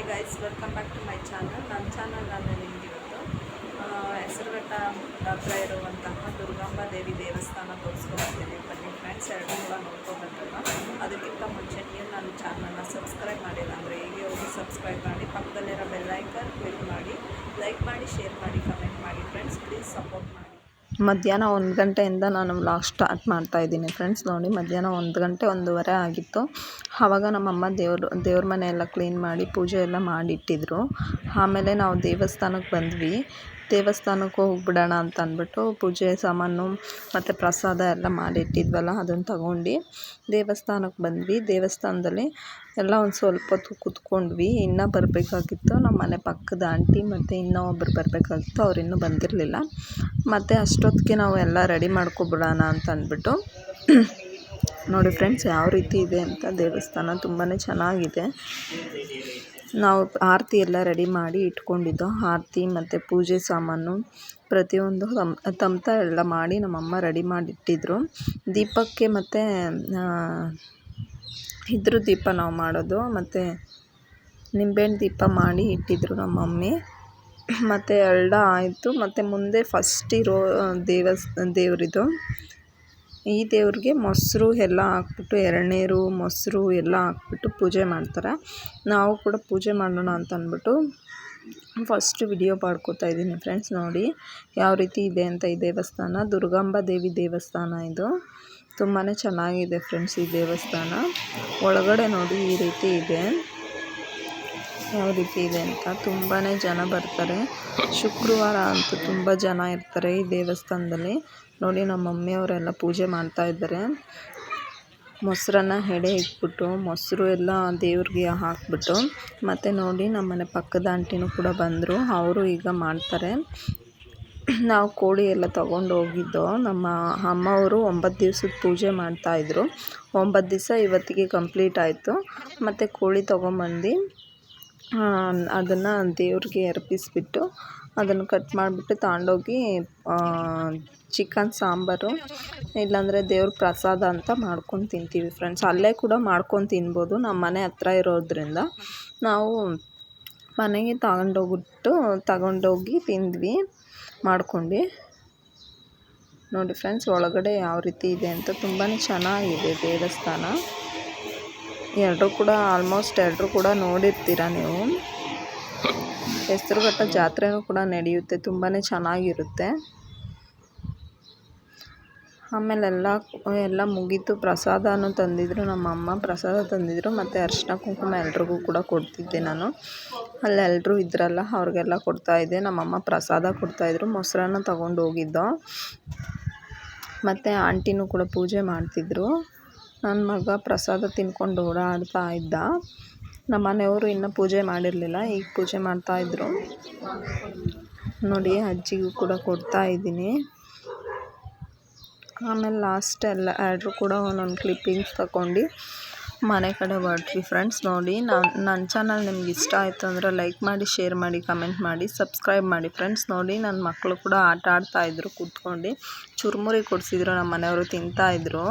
Hi guys welcome back to my channel ನನ್ನ channel ನಾನು ನಿಮ್ಗೆ ಇವತ್ತು ಆ, ಹೆಸರುಘಟ್ಟ ಹತ್ರ ಇರುವಂತಹ ದುರ್ಗಾಂಬ ದೇವಿ ದೇವಸ್ಥಾನ ತೋರಿಸ್ಕೊಳ್ತೀನಿ ಬನ್ನಿ ಫ್ರೆಂಡ್ಸ್ ಎರಡು ಕೂಡ ನೋಡ್ಕೊಬೇಕಲ್ಲ ಅದಕ್ಕಿಂತ ಮುಂಚೆ ನೀವು ನನ್ನ ಚಾನಲ್ನ ಸಬ್ಸ್ಕ್ರೈಬ್ ಮಾಡಿಲ್ಲ ಅಂದರೆ ಹೀಗೆ ಹೋಗಿ ಸಬ್ಸ್ಕ್ರೈಬ್ ಮಾಡಿ ಪಕ್ಕದಲ್ಲಿರೋ ಬೆಲ್ಲೈಕನ್ ಕ್ಲಿಕ್ ಮಾಡಿ ಲೈಕ್ ಮಾಡಿ ಶೇರ್ ಮಾಡಿ ಕಮೆಂಟ್ ಮಾಡಿ. ಫ್ರೆಂಡ್ಸ್ ಪ್ಲೀಸ್ ಸಪೋರ್ಟ್ ಮಾಡಿ. ಮಧ್ಯಾಹ್ನ ಒಂದು ಗಂಟೆಯಿಂದ ನಾನು ವ್ಲಾಗ್ ಸ್ಟಾರ್ಟ್ ಮಾಡ್ತಾ ಇದ್ದೀನಿ ಫ್ರೆಂಡ್ಸ್ ನೋಡಿ, ಮಧ್ಯಾಹ್ನ ಒಂದು ಗಂಟೆ ಒಂದೂವರೆ ಆಗಿತ್ತು. ಆವಾಗ ನಮ್ಮಮ್ಮ ದೇವ್ರ ದೇವ್ರ ಮನೆ ಎಲ್ಲ ಕ್ಲೀನ್ ಮಾಡಿ ಪೂಜೆ ಎಲ್ಲ ಮಾಡಿಟ್ಟಿದ್ರು. ಆಮೇಲೆ ನಾವು ದೇವಸ್ಥಾನಕ್ಕೆ ಬಂದ್ವಿ. ದೇವಸ್ಥಾನಕ್ಕೆ ಹೋಗ್ಬಿಡೋಣ ಅಂತ ಅಂದ್ಬಿಟ್ಟು ಪೂಜೆ ಸಾಮಾನು ಮತ್ತು ಪ್ರಸಾದ ಎಲ್ಲ ಮಾಡಿಟ್ಟಿದ್ವಲ್ಲ ಅದನ್ನು ತಗೊಂಡು ದೇವಸ್ಥಾನಕ್ಕೆ ಬಂದ್ವಿ. ದೇವಸ್ಥಾನದಲ್ಲಿ ಎಲ್ಲ ಒಂದು ಸ್ವಲ್ಪ ಹೊತ್ತು ಕೂತ್ಕೊಂಡ್ವಿ. ಇನ್ನೂ ಬರಬೇಕಾಗಿತ್ತು. ನಮ್ಮ ಮನೆ ಪಕ್ಕದ ಆಂಟಿ ಮತ್ತು ಇನ್ನೂ ಒಬ್ಬರು ಬರಬೇಕಾಗಿತ್ತು. ಅವ್ರು ಇನ್ನೂ ಬಂದಿರಲಿಲ್ಲ. ಮತ್ತು ಅಷ್ಟೊತ್ತಿಗೆ ನಾವು ಎಲ್ಲ ರೆಡಿ ಮಾಡ್ಕೊಬಿಡೋಣ ಅಂತ ಅಂದ್ಬಿಟ್ಟು, ನೋಡಿ ಫ್ರೆಂಡ್ಸ್ ಯಾವ ರೀತಿ ಇದೆ ಅಂತ ದೇವಸ್ಥಾನ ತುಂಬಾ ಚೆನ್ನಾಗಿದೆ. ನಾವು ಆರತಿ ಎಲ್ಲ ರೆಡಿ ಮಾಡಿ ಇಟ್ಕೊಂಡಿದ್ದೋ, ಆರತಿ ಮತ್ತು ಪೂಜೆ ಸಾಮಾನು ಪ್ರತಿಯೊಂದು ತಮ್, ತಮ್ತ ಎಲ್ಲ ಮಾಡಿ ನಮ್ಮಮ್ಮ ರೆಡಿ ಮಾಡಿಟ್ಟಿದ್ರು. ದೀಪಕ್ಕೆ ಮತ್ತು ಇದ್ರ ದೀಪ ನಾವು ಮಾಡೋದು, ಮತ್ತು ನಿಂಬೆಹಣ್ಣು ದೀಪ ಮಾಡಿ ಇಟ್ಟಿದ್ರು ನಮ್ಮ ಮಮ್ಮಿ ಮತ್ತು ಎಳ್ಳ ಆಯಿತು. ಮತ್ತು ಮುಂದೆ ಫಸ್ಟ್ ಇರೋ ದೇವಸ್, ದೇವರಿದು. ಈ ದೇವ್ರಿಗೆ ಮೊಸರು ಎಲ್ಲ ಹಾಕ್ಬಿಟ್ಟು ಎಳನೀರು ಮೊಸರು ಎಲ್ಲ ಹಾಕ್ಬಿಟ್ಟು ಪೂಜೆ ಮಾಡ್ತಾರೆ. ನಾವು ಕೂಡ ಪೂಜೆ ಮಾಡೋಣ ಅಂತ ಅಂದ್ಬಿಟ್ಟು ಫಸ್ಟ್ ವಿಡಿಯೋ ಮಾಡ್ಕೋತಾ ಇದ್ದೀನಿ ಫ್ರೆಂಡ್ಸ್ ನೋಡಿ ಯಾವ ರೀತಿ ಇದೆ ಅಂತ ಈ ದೇವಸ್ಥಾನ. ದುರ್ಗಾಂಬ ದೇವಿ ದೇವಸ್ಥಾನ ಇದು. ತುಂಬಾ ಚೆನ್ನಾಗಿದೆ ಫ್ರೆಂಡ್ಸ್ ಈ ದೇವಸ್ಥಾನ. ಒಳಗಡೆ ನೋಡಿ ಈ ರೀತಿ ಇದೆ. ಯಾವ ರೀತಿ ಇದೆ ಅಂತ ತುಂಬಾ ಜನ ಬರ್ತಾರೆ. ಶುಕ್ರವಾರ ಅಂತೂ ತುಂಬ ಜನ ಇರ್ತಾರೆ ಈ ದೇವಸ್ಥಾನದಲ್ಲಿ. ನೋಡಿ ನಮ್ಮ ಮಮ್ಮಿಯವರೆಲ್ಲ ಪೂಜೆ ಮಾಡ್ತಾ ಇದ್ದಾರೆ. ಮೊಸರನ್ನ ಎಡೆ ಇಟ್ಬಿಟ್ಟು, ಮೊಸರು ಎಲ್ಲ ದೇವ್ರಿಗೆ ಹಾಕ್ಬಿಟ್ಟು, ಮತ್ತು ನೋಡಿ ನಮ್ಮನೆ ಪಕ್ಕದ ಆಂಟಿನೂ ಕೂಡ ಬಂದರು. ಅವರು ಈಗ ಮಾಡ್ತಾರೆ. ನಾವು ಕೋಳಿ ಎಲ್ಲ ತೊಗೊಂಡು ಹೋಗಿದ್ದೋ. ನಮ್ಮ ಅಮ್ಮವರು ಒಂಬತ್ತು ದಿವ್ಸದ ಪೂಜೆ ಮಾಡ್ತಾಯಿದ್ರು ಒಂಬತ್ತು ದಿವಸ ಇವತ್ತಿಗೆ ಕಂಪ್ಲೀಟ್ ಆಯಿತು. ಮತ್ತು ಕೋಳಿ ತೊಗೊಂಬಂದು ಅದನ್ನು ದೇವ್ರಿಗೆ ಅರ್ಪಿಸ್ಬಿಟ್ಟು ಅದನ್ನು ಕಟ್ ಮಾಡಿಬಿಟ್ಟು ತಗೊಂಡೋಗಿ ಚಿಕನ್ ಸಾಂಬಾರು, ಇಲ್ಲಾಂದರೆ ದೇವ್ರ ಪ್ರಸಾದ ಅಂತ ಮಾಡ್ಕೊಂಡು ತಿಂತೀವಿ ಫ್ರೆಂಡ್ಸ್ ಅಲ್ಲೇ ಕೂಡ ಮಾಡ್ಕೊಂಡು ತಿನ್ಬೋದು. ನಮ್ಮ ಮನೆ ಹತ್ರ ಇರೋದ್ರಿಂದ ನಾವು ಮನೆಗೆ ತಗೊಂಡೋಗ್ಬಿಟ್ಟು ತಗೊಂಡೋಗಿ ತಿಂದ್ವಿ ಮಾಡ್ಕೊಂಡು ನೋಡಿ ಫ್ರೆಂಡ್ಸ್ ಒಳಗಡೆ ಯಾವ ರೀತಿ ಇದೆ ಅಂತ ತುಂಬಾ ಚೆನ್ನಾಗಿದೆ ದೇವಸ್ಥಾನ. ಎಲ್ಲರೂ ಕೂಡ ಆಲ್ಮೋಸ್ಟ್ ಎಲ್ಲರೂ ಕೂಡ ನೋಡಿರ್ತೀರ ನೀವು? ಹೆಸರುಘಟ್ಟ ಜಾತ್ರೆನೂ ಕೂಡ ನಡೆಯುತ್ತೆ ತುಂಬಾ ಚೆನ್ನಾಗಿರುತ್ತೆ. ಆಮೇಲೆ ಎಲ್ಲ ಎಲ್ಲ ಮುಗೀತು, ಪ್ರಸಾದನೂ ತಂದಿದ್ದರು ನಮ್ಮ ಅಮ್ಮ ಪ್ರಸಾದ ತಂದಿದ್ದರು ಮತ್ತು ಅರ್ಶಿನ ಕುಂಕುಮ ಎಲ್ರಿಗೂ ಕೂಡ ಕೊಡ್ತಿದ್ದೆ ನಾನು. ಅಲ್ಲಿ ಎಲ್ಲರೂ ಇದ್ರಲ್ಲ, ಅವ್ರಿಗೆಲ್ಲ ಕೊಡ್ತಾಯಿದ್ದೆ ನಮ್ಮಮ್ಮ ಪ್ರಸಾದ ಕೊಡ್ತಾಯಿದ್ರು ಮೊಸರನ್ನ ತೊಗೊಂಡು ಹೋಗಿದ್ದೋ ಮತ್ತು ಆಂಟಿನೂ ಕೂಡ ಪೂಜೆ ಮಾಡ್ತಿದ್ರು. ನನ್ನ ಮಗ ಪ್ರಸಾದ ತಿನ್ಕೊಂಡು ಓಡಾಡ್ತಾ ಇದ್ದ. ನಮ್ಮ ಮನೆಯವರು ಇನ್ನೂ ಪೂಜೆ ಮಾಡಿರಲಿಲ್ಲ, ಈಗ ಪೂಜೆ ಮಾಡ್ತಾಯಿದ್ರು ನೋಡಿ, ಅಜ್ಜಿಗೂ ಕೂಡ ಕೊಡ್ತಾ ಇದ್ದೀನಿ. ಆಮೇಲೆ ಲಾಸ್ಟ್ ಎಲ್ಲ ಎಲ್ಲರೂ ಕೂಡ ಒಂದೊಂದು ಕ್ಲಿಪ್ಪಿಂಗ್ಸ್ ತಗೊಂಡು ಮನೆ ಕಡೆ ಹೊರಟ್ವಿ ಫ್ರೆಂಡ್ಸ್ ನೋಡಿ, ನಾನು ನನ್ನ ಚಾನಲ್ ನಿಮ್ಗೆ ಇಷ್ಟ ಆಯಿತು ಅಂದರೆ ಲೈಕ್ ಮಾಡಿ ಶೇರ್ ಮಾಡಿ ಕಮೆಂಟ್ ಮಾಡಿ ಸಬ್ಸ್ಕ್ರೈಬ್ ಮಾಡಿ ಫ್ರೆಂಡ್ಸ್ ನೋಡಿ ನನ್ನ ಮಕ್ಕಳು ಕೂಡ ಆಟ ಆಡ್ತಾಯಿದ್ರು ಕೂತ್ಕೊಂಡು ಚುರುಮುರಿ ಕೊಡಿಸಿದ್ರು ನಮ್ಮ ಮನೆಯವರು ತಿಂತಾಯಿದ್ರು